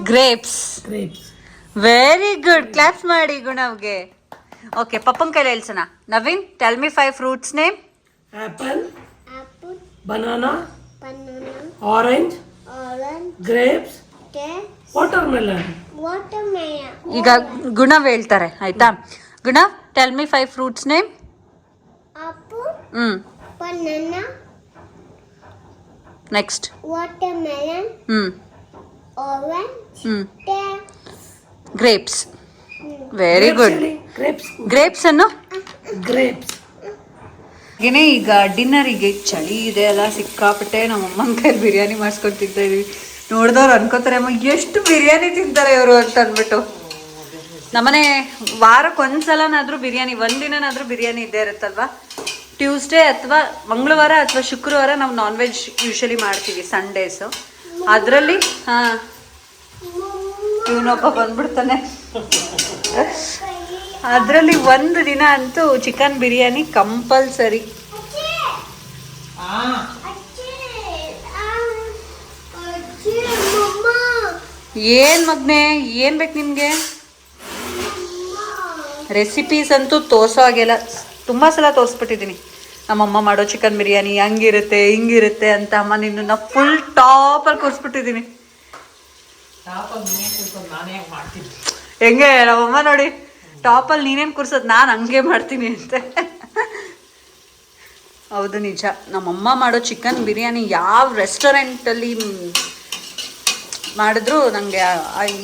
grapes grapes very good claps ಮಾಡಿ ಗುಣವ್ಗೆ. ಓಕೆ ಪಪ್ಪನ ಕೈಲಿ ಹೇಳ್ಸೋಣ. Naveen tell me five fruits name apple Apple, banana banana, orange orange, grapes watermelon watermelon. ಈಗ ಗುಣವ್ ಹೇಳ್ತಾರೆ ಆಯ್ತಾ? Guna tell me five fruits name Apple, hmm. banana, next watermelon, hmm. orange, hmm. pear. Grapes very good grapes grapes ಅನ್ನು? Grapes ಏನೇ ಈಗ ಡಿನ್ನರಿಗೆ ಚಳಿ ಇದೆ ಅಲ್ಲ ಸಿಕ್ಕಾಪಟ್ಟೆ ನಮ್ಮ ಅಮ್ಮನ ಕೈಲಿ ಬಿರಿಯಾನಿ ಮಾಡಿಸ್ಕೊಂಡು ತಿಂತಾ ಇದೀವಿ ನೋಡಿದವ್ರು ಅನ್ಕೋತಾರೆ ಅಮ್ಮ ಎಷ್ಟು ಬಿರಿಯಾನಿ ತಿಂತಾರೆ ಇವರು? ಅಂತ ಅಂದ್ಬಿಟ್ಟು. ನಮ್ಮನೆ ವಾರಕ್ಕೆ ಒಂದ್ಸಲನಾದ್ರೂ ಬಿರಿಯಾನಿ ಒಂದಿನನಾದರೂ ಬಿರಿಯಾನಿ ಇದ್ದೇ ಇರುತ್ತಲ್ವಾ? ಟ್ಯೂಸ್ಡೇ ಅಥವಾ ಮಂಗಳವಾರ ಅಥವಾ ಶುಕ್ರವಾರ ನಾವು ನಾನ್ ವೆಜ್ ಯೂಶಲಿ ಮಾಡ್ತೀವಿ ಸಂಡೇಸು ಅದರಲ್ಲಿ ಹಾಂ. ಇವನೊಬ್ಬ ಬಂದ್ಬಿಡ್ತಾನೆ. ಅದರಲ್ಲಿ ಒಂದು ದಿನ ಅಂತೂ ಚಿಕನ್ ಬಿರಿಯಾನಿ ಕಂಪಲ್ಸರಿ. ಏನ್ ಮಗ್ನೆ, ಏನ್ ಬೇಕು ನಿಮ್ಗೆ? ರೆಸಿಪೀಸ್ ಅಂತೂ ತೋರ್ಸೋ ಹಾಗೆಲ್ಲ. ತುಂಬ ಸಲ ತೋರಿಸ್ಬಿಟ್ಟಿದ್ದೀನಿ. ನಮ್ಮಮ್ಮ ಮಾಡೋ ಚಿಕನ್ ಬಿರಿಯಾನಿ ಹಂಗಿರುತ್ತೆ, ಹಿಂಗಿರುತ್ತೆ ಅಂತ ಅಮ್ಮ ನಿನ್ನ ಫುಲ್ ಟಾಪಲ್ಲಿ ಕೂರಿಸ್ಬಿಟ್ಟಿದ್ದೀನಿ. ಹೆಂಗೆ ನಮ್ಮಮ್ಮ ನೋಡಿ ಟಾಪಲ್ಲಿ ನೀನೇನು ಕೂರ್ಸೋದು? ನಾನು ಹಂಗೆ ಮಾಡ್ತೀನಿ ಅಂತ. ಹೌದು, ನಿಜ. ನಮ್ಮಮ್ಮ ಮಾಡೋ ಚಿಕನ್ ಬಿರಿಯಾನಿ ಯಾವ ರೆಸ್ಟೋರೆಂಟಲ್ಲಿ ಮಾಡಿದ್ರು ನನಗೆ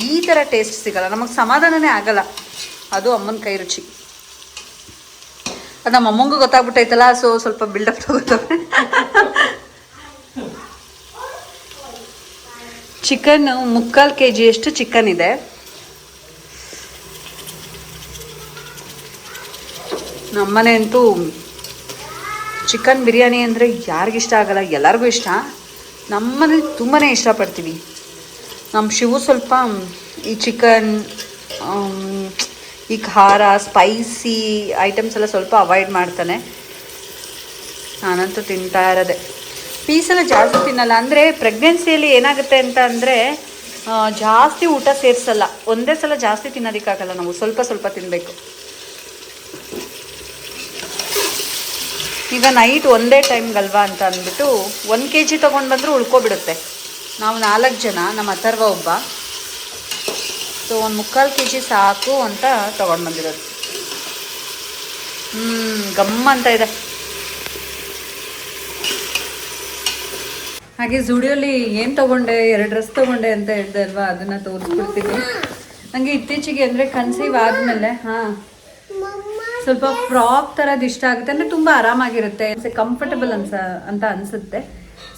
ಈ ಥರ ಟೇಸ್ಟ್ ಸಿಗಲ್ಲ. ನಮಗೆ ಸಮಾಧಾನನೇ ಆಗಲ್ಲ. ಅದು ಅಮ್ಮನ ಕೈ ರುಚಿ. ಅದು ನಮ್ಮ ಅಮ್ಮಂಗೂ ಗೊತ್ತಾಗ್ಬಿಟ್ಟೈತಲ್ಲ ಸೊ ಸ್ವಲ್ಪ ಬಿಲ್ಡಪ್ ತಗೋತಾರೆ ಚಿಕನ್ ಮುಕ್ಕಾಲು ಕೆ ಜಿಯಷ್ಟು ಚಿಕನ್ ಇದೆ. ನಮ್ಮನೆ ಅಂತೂ ಚಿಕನ್ ಬಿರಿಯಾನಿ ಅಂದರೆ ಯಾರಿಗಿಷ್ಟ ಆಗಲ್ಲ, ಎಲ್ಲರಿಗೂ ಇಷ್ಟ. ನಮ್ಮನೆ ತುಂಬಾ ಇಷ್ಟಪಡ್ತೀವಿ. ನಮ್ಮ ಶಿವು ಸ್ವಲ್ಪ, ಈ ಚಿಕನ್ ಈ ಖಾರ, ಸ್ಪೈಸಿ ಐಟಮ್ಸ್ ಎಲ್ಲ ಸ್ವಲ್ಪ ಅವಾಯ್ಡ್ ಮಾಡ್ತಾನೆ. ನಾನಂತೂ ತಿಂತಾ ಇರೋದೆ. ಪೀಸೆಲ್ಲ ಜಾಸ್ತಿ ತಿನ್ನಲ್ಲ. ಅಂದರೆ ಪ್ರೆಗ್ನೆನ್ಸಿಯಲ್ಲಿ ಏನಾಗುತ್ತೆ ಅಂತ ಅಂದರೆ ಜಾಸ್ತಿ ಊಟ ಸೇರಿಸಲ್ಲ. ಒಂದೇ ಸಲ ಜಾಸ್ತಿ ತಿನ್ನೋದಕ್ಕಾಗಲ್ಲ ನಾವು. ಸ್ವಲ್ಪ ಸ್ವಲ್ಪ ತಿನ್ನಬೇಕು ಈಗ ನೈಟ್ ಒಂದೇ ಟೈಮ್ಗಲ್ವಾ ಅಂತ ಅಂದ್ಬಿಟ್ಟು ಒಂದು ಕೆ ಜಿ ತೊಗೊಂಡು ಬಂದರೂ ಉಳ್ಕೊಬಿಡುತ್ತೆ. ನಾವು ನಾಲ್ಕು ಜನ, ನಮ್ಮ ಅಥರ್ವ ಒಬ್ಬ. ಸೊ ಒಂದು ಮುಕ್ಕಾಲು ಕೆ ಜಿ ಸಾಕು ಅಂತ ತೊಗೊಂಡು ಬಂದಿರೋದು. ಹ್ಞೂ ಗಮ್ಮ ಅಂತ ಇದೆ. ಹಾಗೆ ಜುಡಿಯೋಲಿ ಏನು ತಗೊಂಡೆ, ಎರಡು ಡ್ರೆಸ್ ತಗೊಂಡೆ ಅಂತ ಹೇಳ್ದೆ ಅಲ್ವಾ? ಅದನ್ನ ತೋರಿಸ್ಬಿಡ್ತೀನಿ ನನಗೆ ಇತ್ತೀಚೆಗೆ ಅಂದರೆ ಕನ್ಸೀವ್ ಆದಮೇಲೆ, ಹಾಂ. ಸ್ವಲ್ಪ ಫ್ರಾಕ್ ಥರದ್ದು ಇಷ್ಟ ಆಗುತ್ತೆ. ಅಂದರೆ ತುಂಬ ಆರಾಮಾಗಿರುತ್ತೆ. ಕಂಫರ್ಟಬಲ್ ಅನ್ಸ, ಅಂತ ಅನಿಸುತ್ತೆ.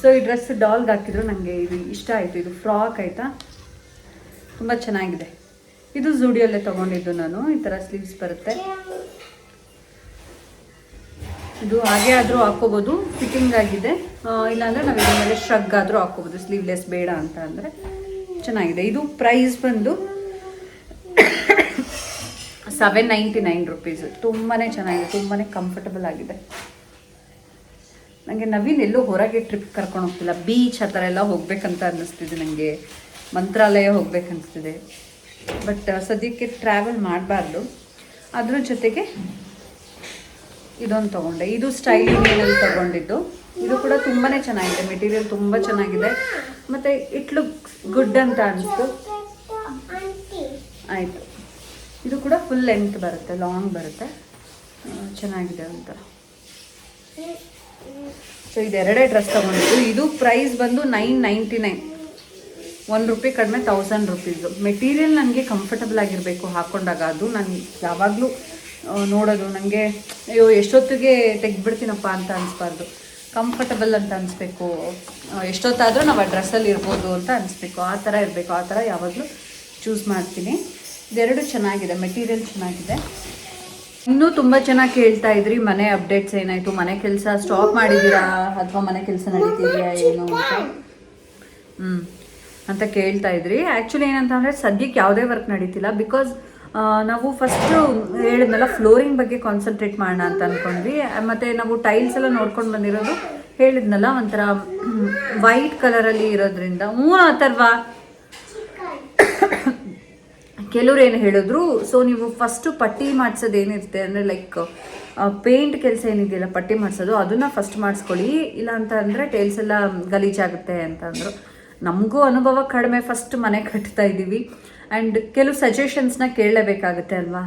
ಸೊ ಈ ಡ್ರೆಸ್ ಡಾಲ್ಗೆ ಹಾಕಿದ್ರು ನನಗೆ ಇದು ಇಷ್ಟ ಆಯಿತು. ಇದು ಫ್ರಾಕ್ ಆಯಿತಾ? ತುಂಬ ಚೆನ್ನಾಗಿದೆ. ಇದು ಜೂಡಿಯೋಲ್ಲೇ ತಗೊಂಡಿದ್ದು ನಾನು. ಈ ಥರ ಸ್ಲೀವ್ಸ್ ಬರುತ್ತೆ. ಇದು ಹಾಗೆ ಆದರೂ ಹಾಕೋಬೋದು ಫಿಟ್ಟಿಂಗ್ ಆಗಿದೆ. ಇಲ್ಲಾಂದರೆ ನಾವು ಇದ್ರ ಮೇಲೆ ಶ್ರಗ್ ಆದರೂ ಹಾಕೋಬೋದು ಸ್ಲೀವ್ಲೆಸ್ ಬೇಡ ಅಂತ ಅಂದರೆ ಚೆನ್ನಾಗಿದೆ. ಇದು ಪ್ರೈಸ್ ಬಂದು ಸೆವೆನ್ ನೈಂಟಿ ನೈನ್ ರುಪೀಸ್ ತುಂಬಾ ಚೆನ್ನಾಗಿದೆ. ತುಂಬಾ ಕಂಫರ್ಟಬಲ್ ಆಗಿದೆ. ನನಗೆ ನವೀನ್ ಎಲ್ಲೂ ಹೊರಗೆ ಟ್ರಿಪ್ ಕರ್ಕೊಂಡು ಹೋಗ್ತಿಲ್ಲ. ಬೀಚ್ ಆ ಥರ ಎಲ್ಲ ಹೋಗ್ಬೇಕಂತ ಅನ್ನಿಸ್ತಿದೆ ನನಗೆ ಮಂತ್ರಾಲಯ ಹೋಗ್ಬೇಕನ್ನಿಸ್ತಿದೆ ಬಟ್ ಸದ್ಯಕ್ಕೆ ಟ್ರಾವೆಲ್ ಮಾಡಬಾರ್ದು. ಅದ್ರ ಜೊತೆಗೆ ಇದೊಂದು ತೊಗೊಂಡೆ. ಇದು ಸ್ಟೈಲಿಂಗ್ ಏನಲ್ಲಿ ತಗೊಂಡಿದ್ದು. ಇದು ಕೂಡ ತುಂಬಾ ಚೆನ್ನಾಗಿದೆ. ಮೆಟೀರಿಯಲ್ ತುಂಬ ಚೆನ್ನಾಗಿದೆ. ಮತ್ತು ಇಟ್ ಲುಕ್ಸ್ ಗುಡ್ ಅಂತ ಅನಿಸ್ತು. ಆಯಿತು. ಇದು ಕೂಡ ಫುಲ್ ಲೆಂತ್ ಬರುತ್ತೆ. ಲಾಂಗ್ ಬರುತ್ತೆ. ಚೆನ್ನಾಗಿದೆ ಅಂತ. ಸೊ ಇದೆರಡೇ ಡ್ರೆಸ್ ತಗೊಂಡಿದ್ದು. ಇದು ಪ್ರೈಸ್ ಬಂದು nine ninety nine one rupee ಕಡಿಮೆ ತೌಸಂಡ್ ರುಪೀಸು ಮೆಟೀರಿಯಲ್ ನನಗೆ ಕಂಫರ್ಟಬಲ್ ಆಗಿರಬೇಕು ಹಾಕೊಂಡಾಗ. ಅದು ನಾನು ಯಾವಾಗಲೂ ನೋಡೋದು. ನನಗೆ ಅಯ್ಯೋ, ಎಷ್ಟೊತ್ತಿಗೆ ತೆಗ್ದುಬಿಡ್ತೀನಪ್ಪ ಅಂತ ಅನಿಸ್ಬಾರ್ದು. ಕಂಫರ್ಟಬಲ್ ಅಂತ ಅನಿಸ್ಬೇಕು. ಎಷ್ಟೊತ್ತಾದರೂ ನಾವು ಆ ಡ್ರೆಸ್ಸಲ್ಲಿ ಇರ್ಬೋದು ಅಂತ ಅನಿಸ್ಬೇಕು. ಆ ಥರ ಇರಬೇಕು. ಆ ಥರ ಯಾವಾಗಲೂ ಚೂಸ್ ಮಾಡ್ತೀನಿ. ಇದೆರಡು ಚೆನ್ನಾಗಿದೆ. ಮೆಟೀರಿಯಲ್ ಚೆನ್ನಾಗಿದೆ. ಇನ್ನೂ ತುಂಬ ಚೆನ್ನಾಗಿ ಕೇಳ್ತಾ ಇದ್ರಿ. ಮನೆ ಅಪ್ಡೇಟ್ಸ್ ಏನಾಯಿತು? ಮನೆ ಕೆಲಸ ಸ್ಟಾಪ್ ಮಾಡಿದ್ದೀರಾ? ಅಥವಾ ಮನೆ ಕೆಲಸ ನಡೀತಿದೆಯಾ? ಏನು ಅಂತ? ಹ್ಞೂ ಅಂತ ಕೇಳ್ತಾ ಇದ್ರಿ. ಆ್ಯಕ್ಚುಲಿ ಏನಂತ ಅಂದರೆ ಸದ್ಯಕ್ಕೆ ಯಾವುದೇ ವರ್ಕ್ ನಡೀತಿಲ್ಲ. ಬಿಕಾಸ್ ನಾವು ಫಸ್ಟು ಹೇಳಿದ್ನಲ್ಲ ಫ್ಲೋರಿಂಗ್ ಬಗ್ಗೆ ಕಾನ್ಸಂಟ್ರೇಟ್ ಮಾಡೋಣ ಅಂತ ಅಂದ್ಕೊಂಡ್ವಿ ಮತ್ತು ನಾವು ಟೈಲ್ಸ್ ಎಲ್ಲ ನೋಡ್ಕೊಂಡು ಬಂದಿರೋದು ಹೇಳಿದ್ನಲ್ಲ, ಒಂಥರ ವೈಟ್ ಕಲರಲ್ಲಿ ಇರೋದ್ರಿಂದ. ಹ್ಞೂ ಅಥರ್ವಾ. ಕೆಲವ್ರು ಏನು ಹೇಳಿದ್ರು ಸೊ ನೀವು ಫಸ್ಟು ಪಟ್ಟಿ ಮಾಡಿಸೋದು ಏನಿರುತ್ತೆ ಅಂದರೆ ಲೈಕ್ ಪೇಂಟ್ ಕೆಲಸ ಏನಿದೆಯಲ್ಲ, ಪಟ್ಟಿ ಮಾಡಿಸೋದು, ಅದನ್ನು ಫಸ್ಟ್ ಮಾಡಿಸ್ಕೊಳ್ಳಿ. ಇಲ್ಲ ಅಂತ ಅಂದರೆ ಟೈಲ್ಸ್ ಎಲ್ಲ ಗಲೀಜಾಗುತ್ತೆ ಅಂತ ಅಂದರು. ನಮಗೂ ಅನುಭವ ಕಡಿಮೆ ಫಸ್ಟ್ ಮನೆ ಕಟ್ತಾ ಇದ್ದೀವಿ ಆ್ಯಂಡ್ ಕೆಲವು ಸಜೆಷನ್ಸ್ನ ಕೇಳಲೇಬೇಕಾಗುತ್ತೆ ಅಲ್ವಾ?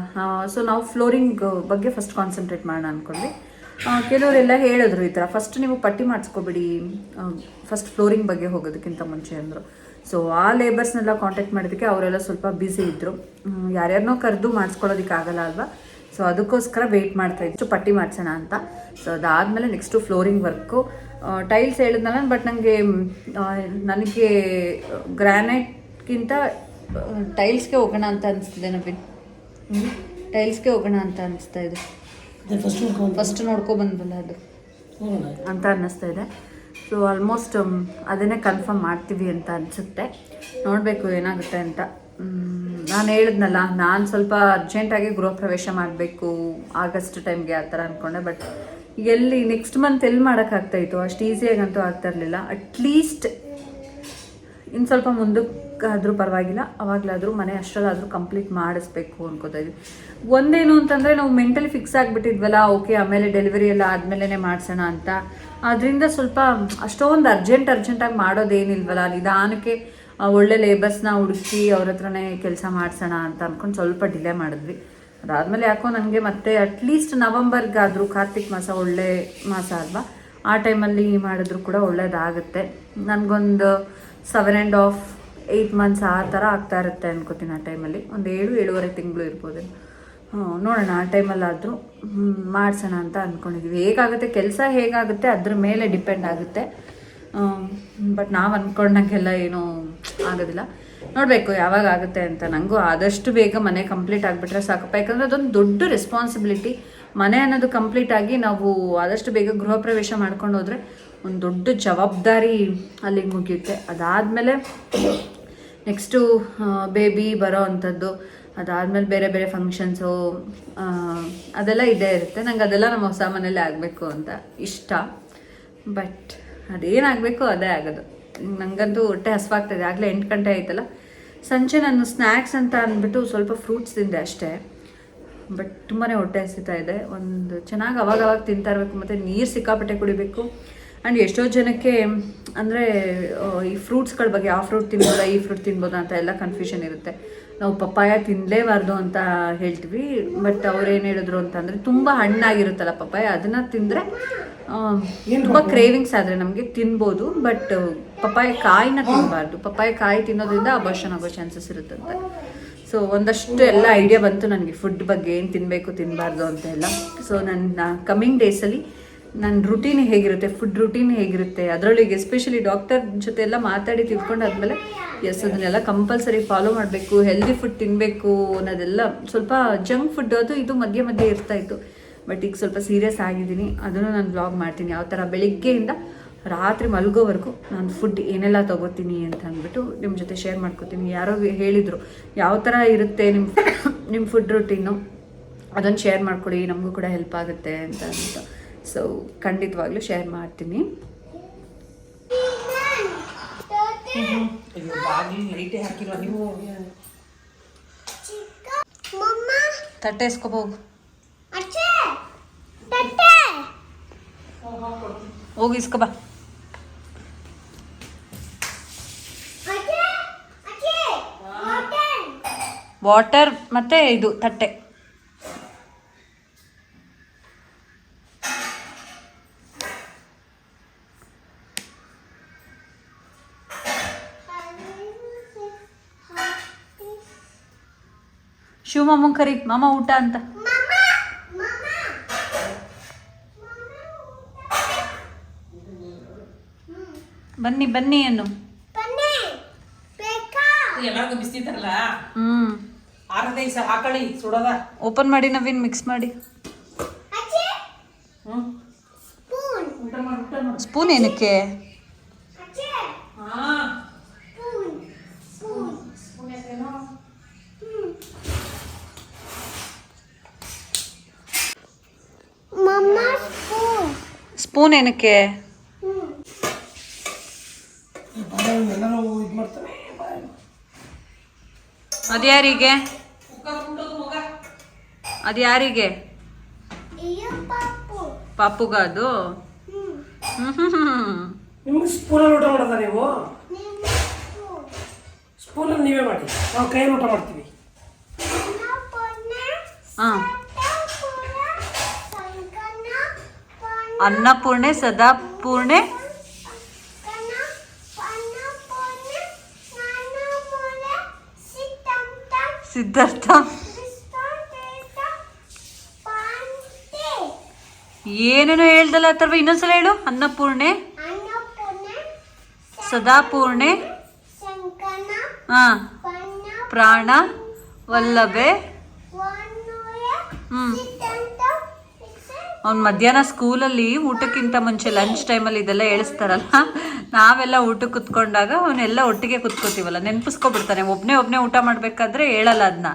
ಸೊ ನಾವು ಫ್ಲೋರಿಂಗ್ ಬಗ್ಗೆ ಫಸ್ಟ್ ಕಾನ್ಸಂಟ್ರೇಟ್ ಮಾಡೋಣ ಅಂದ್ಕೊಂಡ್ವಿ ಆ, ಕೆಲವರೆಲ್ಲ ಹೇಳಿದ್ರು ಈ ಥರ. ಫಸ್ಟ್ ನೀವು ಪಟ್ಟಿ ಮಾಡಿಸ್ಕೊಬಿಡಿ. ಫಸ್ಟ್ ಫ್ಲೋರಿಂಗ್ ಬಗ್ಗೆ ಹೋಗೋದಕ್ಕಿಂತ ಮುಂಚೆ ಅಂದರು. ಸೊ ಆ ಲೇಬರ್ಸ್ನೆಲ್ಲ ಕಾಂಟ್ಯಾಕ್ಟ್ ಮಾಡೋದಕ್ಕೆ ಅವರೆಲ್ಲ ಸ್ವಲ್ಪ ಬ್ಯುಸಿ ಇದ್ದರು ಯಾರ್ಯಾರನ್ನೋ ಕರೆದು ಮಾಡಿಸ್ಕೊಳ್ಳೋದಕ್ಕೆ ಆಗಲ್ಲ ಅಲ್ವಾ? ಸೊ ಅದಕ್ಕೋಸ್ಕರ ವೆಯ್ಟ್ ಮಾಡ್ತಾ ಇತ್ತು ಪಟ್ಟಿ ಮಾಡಿಸೋಣ ಅಂತ. ಸೊ ಅದಾದಮೇಲೆ ನೆಕ್ಸ್ಟು ಫ್ಲೋರಿಂಗ್ ವರ್ಕು ಟೈಲ್ಸ್ ಹೇಳಿದ್ನಲ್ಲ ಬಟ್ ನನಗೆ ನನಗೆ ಗ್ರಾನೈಟ್ಗಿಂತ ಟೈಲ್ಸ್ಗೆ ಹೋಗೋಣ ಅಂತ ಅನಿಸ್ತಿದೆ ನವೀನ್. ಟೈಲ್ಸ್ಗೆ ಹೋಗೋಣ ಅಂತ ಅನಿಸ್ತಾ ಇದೆ. ಫಸ್ಟ್ ನೋಡ್ಕೊಂಡು ಫಸ್ಟ್ ನೋಡ್ಕೊ ಬಂದ್ವಲ್ಲ ಅದು ಅಂತ ಅನ್ನಿಸ್ತಾ ಇದೆ. ಸೊ ಆಲ್ಮೋಸ್ಟ್ ಅದನ್ನೇ ಕನ್ಫರ್ಮ್ ಮಾಡ್ತೀವಿ ಅಂತ ಅನಿಸುತ್ತೆ. ನೋಡಬೇಕು ಏನಾಗುತ್ತೆ ಅಂತ. ನಾನು ಹೇಳಿದ್ನಲ್ಲ ನಾನು ಸ್ವಲ್ಪ ಅರ್ಜೆಂಟಾಗಿ ಗೃಹ ಪ್ರವೇಶ ಮಾಡಬೇಕು ಆಗಸ್ಟ್ ಟೈಮ್ಗೆ ಆ ಥರ ಅಂದ್ಕೊಂಡೆ ಬಟ್ ಎಲ್ಲಿ ನೆಕ್ಸ್ಟ್ ಮಂತ್ ಎಲ್ಲಿ ಮಾಡೋಕ್ಕಾಗ್ತಾಯಿತ್ತು ಅಷ್ಟು ಈಸಿಯಾಗಂತೂ ಆಗ್ತಾ ಇರಲಿಲ್ಲ. ಅಟ್ಲೀಸ್ಟ್ ಇನ್ನು ಸ್ವಲ್ಪ ಮುಂದಕ್ಕಾದರೂ ಪರವಾಗಿಲ್ಲ, ಅವಾಗಲಾದರೂ ಮನೆ ಅಷ್ಟರಲ್ಲಾದರೂ ಕಂಪ್ಲೀಟ್ ಮಾಡಿಸ್ಬೇಕು ಅನ್ಕೋತಾ ಇದ್ವಿ. ಒಂದೇನು ಅಂತಂದರೆ ನಾವು ಮೆಂಟಲಿ ಫಿಕ್ಸ್ ಆಗಿಬಿಟ್ಟಿದ್ವಲ್ಲ ಓಕೆ ಆಮೇಲೆ ಡೆಲಿವರಿ ಎಲ್ಲ ಆದಮೇಲೆ ಮಾಡಿಸೋಣ ಅಂತ. ಅದರಿಂದ ಸ್ವಲ್ಪ ಅಷ್ಟೊಂದು ಅರ್ಜೆಂಟ್ ಅರ್ಜೆಂಟಾಗಿ ಮಾಡೋದೇನಿಲ್ವಲ್ಲ, ನಿಧಾನಕ್ಕೆ ಒಳ್ಳೆ ಲೇಬರ್ಸ್ನ ಹುಡುಕಿ ಅವ್ರ ಹತ್ರನೇ ಕೆಲಸ ಮಾಡಿಸೋಣ ಅಂತ ಅಂದ್ಕೊಂಡು ಸ್ವಲ್ಪ ಡಿಲೇ ಮಾಡಿದ್ವಿ. ಅದಾದಮೇಲೆ ಯಾಕೋ ನನಗೆ ಮತ್ತೆ ಅಟ್ಲೀಸ್ಟ್ ನವಂಬರ್ಗಾದರೂ ಕಾರ್ತಿಕ್ ಮಾಸ ಒಳ್ಳೆ ಮಾಸ ಅಲ್ವಾ? ಆ ಟೈಮಲ್ಲಿ ಮಾಡಿದ್ರು ಕೂಡ ಒಳ್ಳೇದಾಗುತ್ತೆ. ನನಗೊಂದು seven and half eight months ಆ ಥರ ಆಗ್ತಾ ಇರುತ್ತೆ ಅನ್ಕೋತೀನಿ ಆ ಟೈಮಲ್ಲಿ ಒಂದು ಏಳು, ಏಳುವರೆ ತಿಂಗಳು ಇರ್ಬೋದು. ನೋಡೋಣ ಆ ಟೈಮಲ್ಲಾದರೂ ಮಾಡಿಸೋಣ ಅಂತ ಅಂದ್ಕೊಂಡಿದ್ದೀವಿ ಹೇಗಾಗುತ್ತೆ? ಕೆಲಸ ಹೇಗಾಗುತ್ತೆ? ಅದ್ರ ಮೇಲೆ ಡಿಪೆಂಡ್ ಆಗುತ್ತೆ. ಬಟ್ ನಾವು ಅಂದ್ಕೊಂಡಂಗೆಲ್ಲ ಏನೂ ಆಗೋದಿಲ್ಲ. ನೋಡಬೇಕು ಯಾವಾಗ ಆಗುತ್ತೆ ಅಂತ. ನನಗೂ ಆದಷ್ಟು ಬೇಗ ಮನೆ ಕಂಪ್ಲೀಟ್ ಆಗಿಬಿಟ್ರೆ ಸಾಕಪ್ಪ. ಯಾಕಂದರೆ ಅದೊಂದು ದೊಡ್ಡ ರೆಸ್ಪಾನ್ಸಿಬಿಲಿಟಿ ಮನೆ ಅನ್ನೋದು ಕಂಪ್ಲೀಟ್ ಆಗಿ ನಾವು ಆದಷ್ಟು ಬೇಗ ಗೃಹ ಪ್ರವೇಶ ಮಾಡ್ಕೊಂಡು ಹೋದರೆ ಒಂದು ದೊಡ್ಡ ಜವಾಬ್ದಾರಿ ಅಲ್ಲಿಗೆ ಮುಗಿಯುತ್ತೆ. ಅದಾದಮೇಲೆ ನೆಕ್ಸ್ಟು ಬೇಬಿ ಬರೋ ಅಂಥದ್ದು, ಅದಾದಮೇಲೆ ಬೇರೆ ಬೇರೆ ಫಂಕ್ಷನ್ಸು ಅದೆಲ್ಲ ಇದೇ ಇರುತ್ತೆ. ನಂಗೆ ಅದೆಲ್ಲ ನಮ್ಮ ಹೊಸ ಮನೇಲಿ ಆಗಬೇಕು ಅಂತ ಇಷ್ಟ. ಬಟ್ ಅದೇನಾಗಬೇಕು ಅದೇ ಆಗೋದು. ನನಗಂತೂ ಹೊಟ್ಟೆ ಹಸ್ವಾಗ್ತದೆ. ಆಗಲೇ ಎಂಟು ಗಂಟೆ ಆಯ್ತಲ್ಲ. ಸಂಜೆ ನಾನು ಸ್ನ್ಯಾಕ್ಸ್ ಅಂತ ಅಂದ್ಬಿಟ್ಟು ಸ್ವಲ್ಪ ಫ್ರೂಟ್ಸ್ ತಿಂದೆ ಅಷ್ಟೇ. ಬಟ್ ತುಂಬಾ ಹೊಟ್ಟೆ ಹಸಿತಾ ಇದೆ. ಒಂದು ಚೆನ್ನಾಗಿ ಅವಾಗ ತಿಂತಾ ಇರಬೇಕು. ಮತ್ತು ನೀರು ಸಿಕ್ಕಾಪಟ್ಟೆ ಕುಡಿಬೇಕು. ಆ್ಯಂಡ್ ಎಷ್ಟೋ ಜನಕ್ಕೆ ಅಂದರೆ ಈ ಫ್ರೂಟ್ಸ್ಗಳ ಬಗ್ಗೆ ಆ ಫ್ರೂಟ್ ತಿನ್ಬೋದ ಈ ಫ್ರೂಟ್ ತಿನ್ಬೋದ ಅಂತ ಎಲ್ಲ ಕನ್ಫ್ಯೂಷನ್ ಇರುತ್ತೆ. ನಾವು ಪಪ್ಪಾಯ ತಿನ್ನಲೇಬಾರ್ದು ಅಂತ ಹೇಳ್ತೀವಿ ಬಟ್ ಅವ್ರೇನು ಹೇಳಿದ್ರು ಅಂತಂದರೆ ತುಂಬ ಹಣ್ಣಾಗಿರುತ್ತಲ್ಲ ಪಪ್ಪಾಯ ಅದನ್ನು ತಿಂದರೆ ತುಂಬ ಕ್ರೇವಿಂಗ್ಸ್ ಆದರೆ ನಮಗೆ ತಿನ್ಬೋದು ಬಟ್ ಪಪ್ಪಾಯ ಕಾಯಿನ ತಿನ್ನಬಾರ್ದು ಪಪ್ಪಾಯ ಕಾಯಿ ತಿನ್ನೋದ್ರಿಂದ ಅಬಾರ್ಷನ್ ಆಗೋ ಚಾನ್ಸಸ್ ಇರುತ್ತಂತೆ. ಸೊ ಒಂದಷ್ಟು ಎಲ್ಲ ಐಡಿಯಾ ಬಂತು ನನಗೆ. ಫುಡ್ ಬಗ್ಗೆ ಏನು ತಿನ್ನಬೇಕು ತಿನ್ನಬಾರ್ದು ಅಂತ ಎಲ್ಲ ಸೊ ನನ್ನ ಕಮ್ಮಿಂಗ್ ಡೇಸಲ್ಲಿ ನನ್ನ ರುಟೀನ್ ಹೇಗಿರುತ್ತೆ? ಫುಡ್ ರುಟೀನ್ ಹೇಗಿರುತ್ತೆ? ಅದರೊಳಗೆ ಎಸ್ಪೆಷಲಿ ಡಾಕ್ಟರ್ ಜೊತೆ ಎಲ್ಲ ಮಾತಾಡಿ ತಿಳ್ಕೊಂಡು ಆದಮೇಲೆ ಎಸ್ ಅದನ್ನೆಲ್ಲ ಕಂಪಲ್ಸರಿ ಫಾಲೋ ಮಾಡಬೇಕು ಹೆಲ್ದಿ ಫುಡ್ ತಿನ್ನಬೇಕು ಅನ್ನೋದೆಲ್ಲ ಸ್ವಲ್ಪ ಜಂಕ್ ಫುಡ್ ಅದು ಇದು ಮಧ್ಯೆ ಮಧ್ಯೆ ಇರ್ತಾ ಇತ್ತು. ಬಟ್ ಈಗ ಸ್ವಲ್ಪ ಸೀರಿಯಸ್ ಆಗಿದ್ದೀನಿ. ಅದನ್ನು ನಾನು ಬ್ಲಾಗ್ ಮಾಡ್ತೀನಿ. ಯಾವ ಥರ ಬೆಳಿಗ್ಗೆಯಿಂದ ರಾತ್ರಿ ಮಲಗೋವರೆಗೂ ನಾನು ಫುಡ್ ಏನೆಲ್ಲ ತೊಗೋತೀನಿ ಅಂತ ಅಂದ್ಬಿಟ್ಟು ನಿಮ್ಮ ಜೊತೆ ಶೇರ್ ಮಾಡ್ಕೋತೀನಿ. ಯಾರೋ ಹೇಳಿದರು, ಯಾವ ಥರ ಇರುತ್ತೆ ನಿಮ್ಮ ನಿಮ್ಮ ಫುಡ್ ರುಟೀನು ಅದನ್ನು ಶೇರ್ ಮಾಡ್ಕೊಡಿ. ನಮಗೂ ಕೂಡ ಹೆಲ್ಪ್ ಆಗುತ್ತೆ ಅಂತ ಅಂದ್ಬಿಟ್ಟು. ಸೊ ಖಂಡಿತವಾಗ್ಲೂ ಶೇರ್ ಮಾಡ್ತೀನಿ. ತಟ್ಟೆ ಹೋಗಿ ಇಸ್ಕೊಬಾ. ವಾಟರ್ ಮತ್ತು ಇದು ತಟ್ಟೆ. ಮಾಮನ್ ಕರಿ ಮಾಮ ಊಟ ಅಂತ. ಬನ್ನಿ ಬನ್ನಿ ಅನ್ನು. ಎಲ್ಲರಿಗೂ ಬಿಸಿ ತರಲ್ಲ ಹ್ಮ್. ಆರದೇ ಸರ್ ಹಾಕಳಿ ಸುಡೋದ. ಓಪನ್ ಮಾಡಿ ನವೀನ್ ಮಿಕ್ಸ್ ಮಾಡಿ. ಸ್ಪೂನ್ ಏನಕ್ಕೆ? ಸ್ಪೂನ್ ಏನಕ್ಕೆ? ಅದ್ಯಾರಿಗೆ ಅದ್ಯಾರಿಗೆ ಅಯ್ಯೋ ಪಾಪು ಪಾಪುಗ ಅದು ನಿಮ್ಗೆ ಸ್ಪೂನಲ್ಲಿ ಊಟ ಮಾಡೋದ ನೀವು? ಸ್ಪೂನ್ ಸ್ಪೂನಲ್ಲಿ ನೀವೇ ಮಾಡಿ. ನಾವು ಕೈಯಲ್ಲಿ ಊಟ ಮಾಡ್ತೀವಿ. ಹಾ. ಅನ್ನಪೂರ್ಣೆ, ಸದಾಪೂರ್ಣೆ. ಪೂರ್ಣೆ ಪನ್ನ ಪೊನ್ನೆ ನಾನ ಮೊಲೆ ಸಿತ್ತಂತ ಸಿದ್ಧಾರ್ಥ. ಏನೇನು ಹೇಳ್ದಲ್ಲ ಅಥರ್ವ ಇನ್ನೊಂದ್ಸಲ ಹೇಳು. ಅನ್ನಪೂರ್ಣೆ, ಸದಾಪೂರ್ಣೆ. ಹಾ. ಪ್ರಾಣ, ವಲ್ಲಭೆ. ಹ್ಮ್. ಅವ್ನು ಮಧ್ಯಾಹ್ನ ಸ್ಕೂಲಲ್ಲಿ ಊಟಕ್ಕಿಂತ ಮುಂಚೆ ಲಂಚ್ ಟೈಮಲ್ಲಿ ಇದೆಲ್ಲ ಹೇಳಿಸ್ತಾರಲ್ಲ, ನಾವೆಲ್ಲ ಊಟಕ್ಕೆ ಕುತ್ಕೊಂಡಾಗ ಅವನ್ನೆಲ್ಲ ಒಟ್ಟಿಗೆ ಕುತ್ಕೋತೀವಲ್ಲ, ನೆನಪಿಸ್ಕೊಬಿಡ್ತಾನೆ. ಒಬ್ಬನೇ ಒಬ್ಬನೇ ಊಟ ಮಾಡಬೇಕಾದ್ರೆ ಹೇಳಲ್ಲ ಅದನ್ನ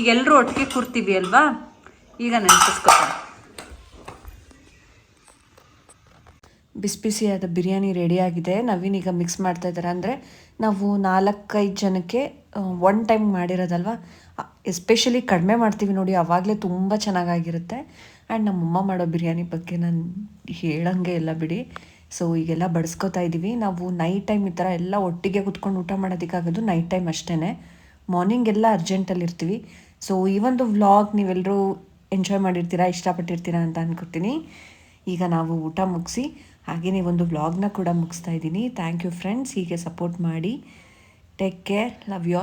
ಈಗ ಎಲ್ಲರೂ ಒಟ್ಟಿಗೆ ಕೂರ್ತೀವಿ ಅಲ್ವಾ? ಈಗ ನೆನಪಿಸ್ಕೊತಾನೆ. ಬಿಸಿ ಬಿಸಿಯಾದ ಬಿರಿಯಾನಿ ರೆಡಿಯಾಗಿದೆ. ನವೀನ್ ಈಗ ಮಿಕ್ಸ್ ಮಾಡ್ತಾ ಇದ್ದಾರೆ ಅಂದರೆ ನಾವು ನಾಲ್ಕೈದು ಜನಕ್ಕೆ ಒನ್ ಟೈಮ್ ಮಾಡಿರೋದಲ್ವ? ಎಸ್ಪೆಷಲಿ ಕಡಿಮೆ ಮಾಡ್ತೀವಿ ನೋಡಿ. ಆವಾಗಲೇ ತುಂಬ ಚೆನ್ನಾಗಾಗಿರುತ್ತೆ. ಆ್ಯಂಡ್ ನಮ್ಮಮ್ಮ ಮಾಡೋ ಬಿರಿಯಾನಿ ಬಗ್ಗೆ ನಾನು ಹೇಳಂಗೆ ಇಲ್ಲ ಬಿಡಿ. ಸೊ ಈಗೆಲ್ಲ ಬಡಿಸ್ಕೊತಾ ಇದ್ದೀವಿ ನಾವು ನೈಟ್ ಟೈಮ್ ಈ ಥರ ಎಲ್ಲ ಒಟ್ಟಿಗೆ ಕುತ್ಕೊಂಡು ಊಟ ಮಾಡೋದಕ್ಕಾಗೋದು ನೈಟ್ ಟೈಮ್ ಅಷ್ಟೇ ಮಾರ್ನಿಂಗ್ ಎಲ್ಲ ಅರ್ಜೆಂಟಲ್ಲಿ ಇರ್ತೀವಿ. ಸೊ ಈ ಒಂದು ವ್ಲಾಗ್ ನೀವೆಲ್ಲರೂ ಎಂಜಾಯ್ ಮಾಡಿರ್ತೀರಾ, ಇಷ್ಟಪಟ್ಟಿರ್ತೀರಾ ಅಂತ ಅನ್ಕೋತೀನಿ. ಈಗ ನಾವು ಊಟ ಮುಗಿಸಿ ಹಾಗೆಯೇ ಒಂದು ವ್ಲಾಗ್ನ ಕೂಡ ಮುಗಿಸ್ತಾ ಇದ್ದೀನಿ. ಥ್ಯಾಂಕ್ ಯು ಫ್ರೆಂಡ್ಸ್ ಹೀಗೆ ಸಪೋರ್ಟ್ ಮಾಡಿ. Take care love you